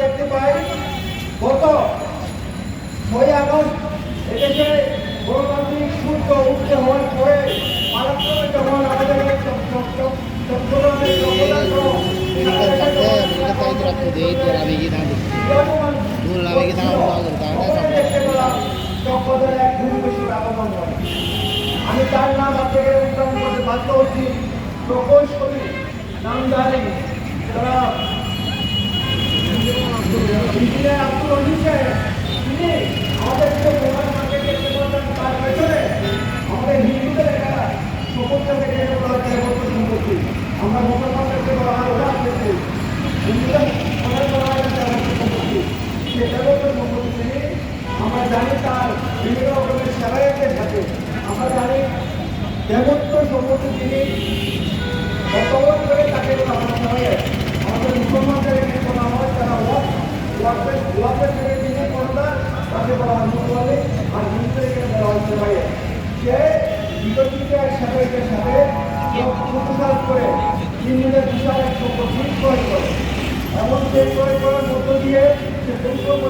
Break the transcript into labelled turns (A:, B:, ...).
A: দেখতে পাই গত ছয় আগস্ট এদেশে গণতান্ত্রিক সূর্য উঠতে হওয়ার পরে মারাত্মক যখন আমাদের চট্টগ্রামের চক্রদের এক ভূমিবেশীর আগমন হয় তার নাম আপনাকে উচ্চারণ করতে বাধ্য হচ্ছি। প্রকৌশলী যারা ইঞ্জিনিয়ার আব্দুল রহিম তিনি আমাদের যে মোবাইল মার্কেট তার পেছনে। আমাদের হিন্দুদের একটা সমস্যা থেকে হয় দেবত্ব সম্পত্তি আমরা মুসলমান থেকে বলা হয় ওরা সম্পত্তি হিন্দুদের মনে করা হয় আমরা জানি তার বিভিন্ন সেবায়তের সাথে আমরা জানি দেবত্ব সম্পত্তি তিনি বর্তমান করে তাকে বলা হয়। আমাদের মুসলমানদের এখানে বলা হয়, তারা ওয়াক ওয়াকের ওয়াকের থেকে তিনি করতা তাকে বলা হয় মুসলমানে আর হিন্দুদের এখানে বলা হয় সেবাইয়ে সে বিতর্কিতের সেবাইতের সাথে প্রতিবাদ করে হিন্দুদের বিশাল এক সম্পত্তি ক্রয় করে। এবং সেই ক্রয় করার মধ্য দিয়ে সে এখানে